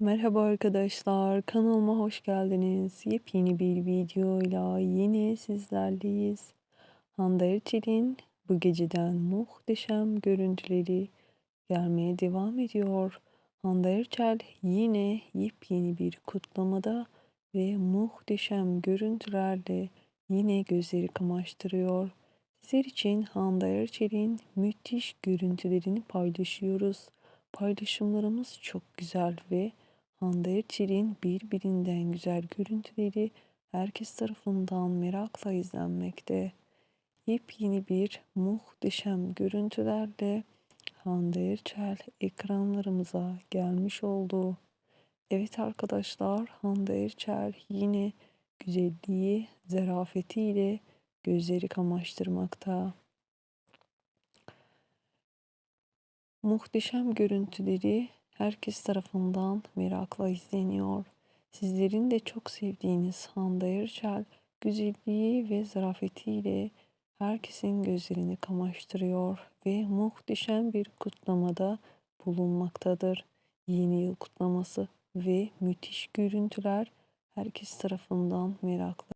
Merhaba arkadaşlar, kanalıma hoş geldiniz. Yepyeni bir videoyla yine sizlerleyiz. Hande Erçel'in bu geceden muhteşem görüntüleri gelmeye devam ediyor. Hande Erçel yine yepyeni bir kutlamada ve muhteşem görüntülerle yine gözleri kamaştırıyor. Sizler için Hande Erçel'in müthiş görüntülerini paylaşıyoruz. Paylaşımlarımız çok güzel ve Hande Erçel'in birbirinden güzel görüntüleri herkes tarafından merakla izlenmekte. Yepyeni bir muhteşem görüntülerle Hande Erçel ekranlarımıza gelmiş oldu. Evet arkadaşlar Hande Erçel yine güzelliği, zarafetiyle gözleri kamaştırmakta. Muhteşem görüntüleri herkes tarafından merakla izleniyor. Sizlerin de çok sevdiğiniz Hande Erçel güzelliği ve zarafetiyle herkesin gözlerini kamaştırıyor ve muhteşem bir kutlamada bulunmaktadır. Yeni yıl kutlaması ve müthiş görüntüler herkes tarafından merakla